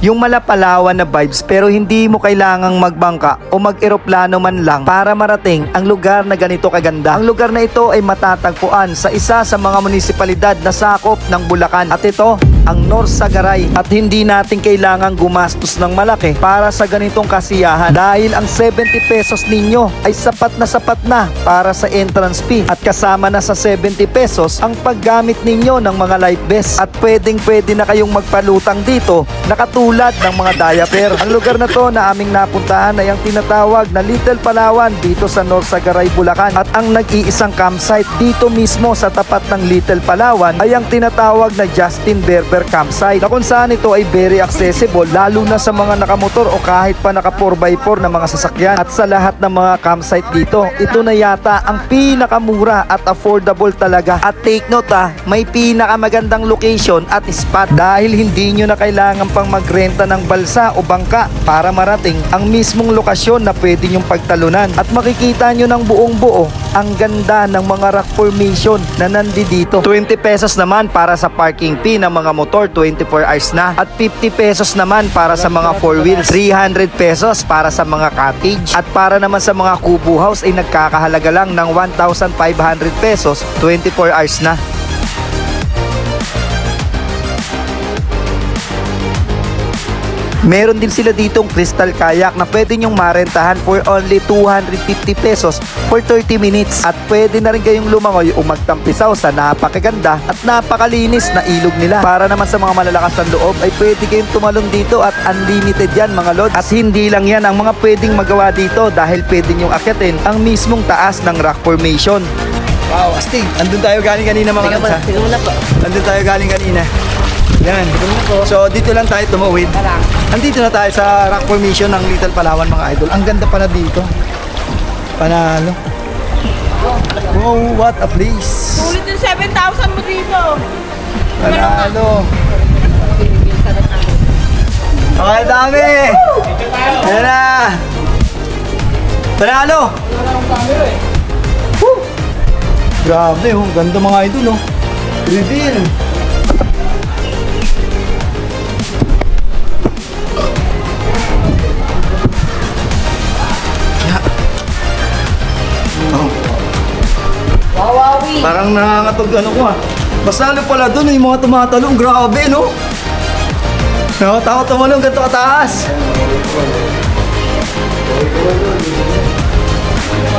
Yung malapalawan na vibes pero hindi mo kailangang magbangka o mag-eroplano man lang para marating ang lugar na ganito kaganda. Ang lugar na ito ay matatagpuan sa isa sa mga munisipalidad na sakop ng Bulacan. At ito, ang North Sagaray. At hindi natin kailangang gumastos ng malaki para sa ganitong kasiyahan. Dahil ang 70 pesos ninyo ay sapat na sapat na para sa entrance fee. At kasama na sa 70 pesos ang paggamit ninyo ng mga life vest. At pwedeng pwede na kayong magpalutang dito na katulad ng mga diaper. Ang lugar na to na aming napuntahan ay ang tinatawag na Little Palawan dito sa North Sagaray, Bulacan. At ang nag-iisang campsite dito mismo sa tapat ng Little Palawan ay ang tinatawag na Justin Berber Campsite na kung saan ito ay very accessible lalo na sa mga nakamotor o kahit pa naka 4x4 na mga sasakyan. At sa lahat ng mga campsite dito, ito na yata ang pinakamura at affordable talaga. At take note ah, may pinakamagandang location at spot dahil hindi nyo na kailangan pang magrenta ng balsa o bangka para marating ang mismong lokasyon na pwede nyong pagtalunan. At makikita nyo ng buong buo ang ganda ng mga rock formation na nandi dito. 20 pesos naman para sa parking fee ng mga motor 24 hours na. At 50 pesos naman para sa mga 4 wheels. 300 pesos para sa mga cottage. At para naman sa mga kubo house ay nagkakahalaga lang ng 1,500 pesos 24 hours na. Meron din sila ditong crystal kayak na pwede nyong marentahan for only 250 pesos for 30 minutes. At pwede na rin kayong lumangoy o magtampisaw sa napakaganda at napakalinis na ilog nila. Para naman sa mga malalakas ng loob ay pwede kayong tumalon dito at unlimited yan mga lods. At hindi lang yan ang mga pwedeng magawa dito dahil pwede nyong akyatin ang mismong taas ng rock formation. Wow, astig. Andun tayo galing kanina mga lods ha. tingnan mo na po. Andun tayo galing kanina. Yan. So dito lang tayo tumawid. Andito na tayo sa rock formation ng Little Palawan mga idol. Ang ganda pa na dito. Panalo. Wow, what a place. Ulit yung 7,000 mo dito. Panalo. Okay, dami. Yan na. Panalo. Woo! Grabe, oh. Ganda mga idol, oh. Reveal. Parang nangangatog ano ko ah. Basta ano pala doon, yung mga tumatalong, grabe no? Nakatakot tumalong ganito kataas.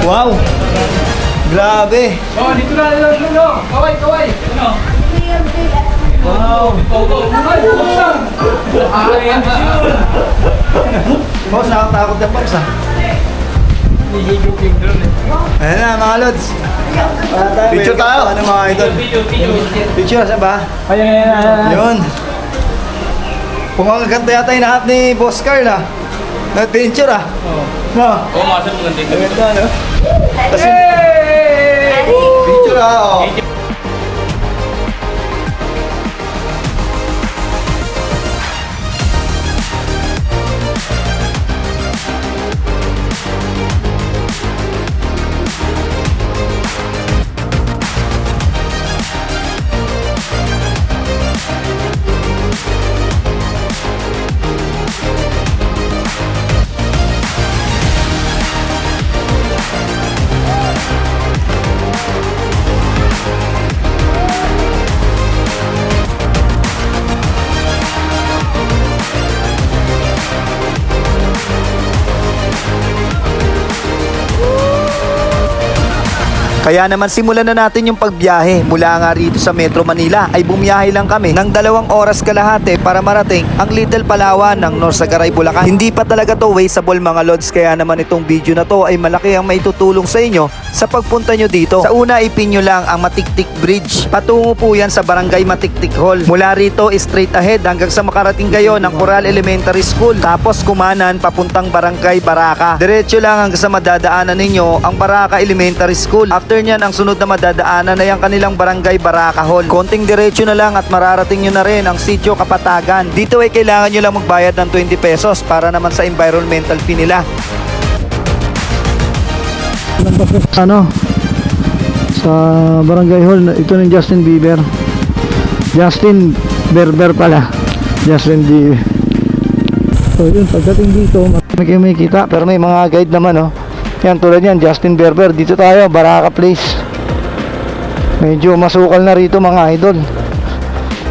Wow! Grabe! Oh, dito na, dito na, dito. Kaway, kaway. Ano? Wow! Go. Ay, buksan. Ay, Boss, nakakatakot na boss ah. Eh. Ayan na mga lods. Picture tayo. Ano mga idol? Picture, saan ba? Ayan, ayan, ayan. Yun. Kung ang ganda yata yung nahat ni Boss Carl ah. Nag-picture ah. No? Oh, masal mo ganito. Ang ganda no? Tapos yung picture ah. Oh. Kaya naman simulan na natin yung pagbiyahe mula nga rito sa Metro Manila ay bumiyahe lang kami ng dalawang oras kalahati para marating ang Little Palawan ng North Sagaray, Bulacan. Hindi pa talaga to wasteable mga lods kaya naman itong video na to ay malaki ang maitutulong sa inyo sa pagpunta nyo dito. Sa una ipin nyo lang ang Matiktik Bridge. Patungo po yan sa Barangay Matiktik Hall. Mula rito straight ahead hanggang sa makarating kayo ng Coral Elementary School. Tapos kumanan papuntang Barangay Baraka. Diretso lang hanggang sa madadaanan ninyo ang Baraka Elementary School. After nyan, ang sunod na madadaanan na yung kanilang Barangay Baraka Hall. Konting diretso na lang at mararating nyo na rin ang Sitio Kapatagan. Dito ay kailangan nyo lang magbayad ng 20 pesos para naman sa environmental fee nila. ano sa barangay hall ito ng Justin Bieber Justin Berber pala Justin Bieber So yun, pagdating dito, may kita, pero may mga guide naman oh. Yan tulad yan, Justin Berber. Dito tayo, Baraka Place. Medyo masukal na rito mga idol.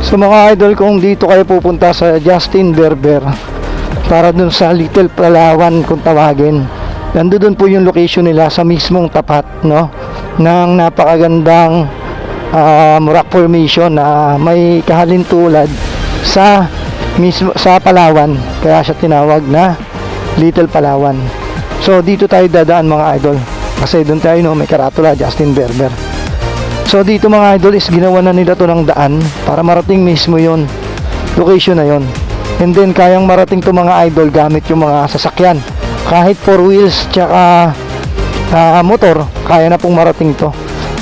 So mga idol, kung dito kayo pupunta sa Justin Berber, para dun sa Little Palawan kung tawagin, nandoon po yung location nila sa mismong tapat, no? Ng napakagandang ah, rock formation na may kahalintulad sa mismo sa Palawan kaya siya tinawag na Little Palawan so dito tayo dadaan mga idol. Kasi doon tayo no may karatula Justin Berber. So dito mga idol is ginawa na nila to ng daan para marating mismo yon location na yon and then kayang marating to mga idol gamit yung mga sasakyan. Kahit four wheels tsaka ah, motor kaya na pong marating to.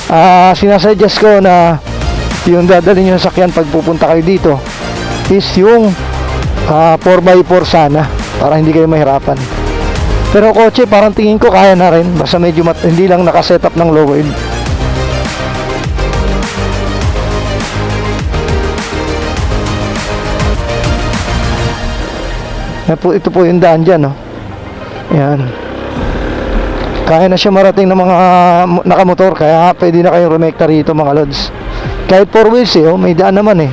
Ah, sinasuggest ko na yung dadalhin nyo sasakyan pag pupunta kayo dito is yung ah, 4x4 sana para hindi kayo mahirapan pero kotse parang tingin ko kaya na rin basta medyo mat- hindi lang nakaset up ng low wheel po, ito po yung daan dyan, no? Yan. Kaya na siya marating ng mga mo- nakamotor, kaya pwede na kayong rumekta rito, mga lods. Kahit four wheels, eh, oh, may daan naman, eh.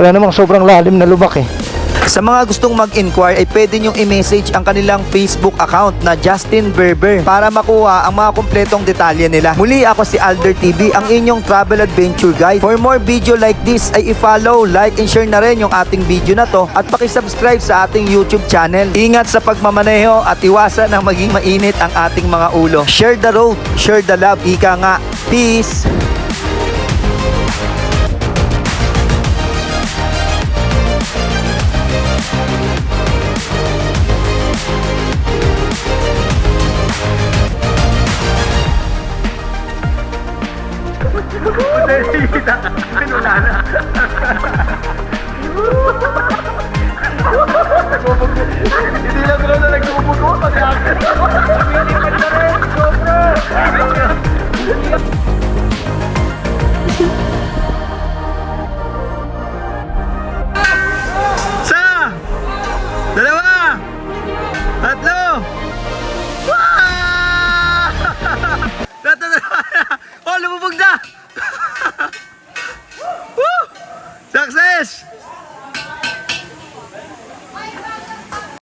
Wala namang sobrang lalim na lubak, eh. Sa mga gustong mag-inquire ay pwede nyong i-message ang kanilang Facebook account na Justin Berber para makuha ang mga kumpletong detalye nila. Muli ako si Alder TV, ang inyong travel adventure guide. For more video like this ay i-follow, like and share na rin yung ating video na to at pakisubscribe sa ating YouTube channel. Ingat sa pagmamaneho at iwasan na maging mainit ang ating mga ulo. Share the road, share the love. Ika nga. Peace! Hindi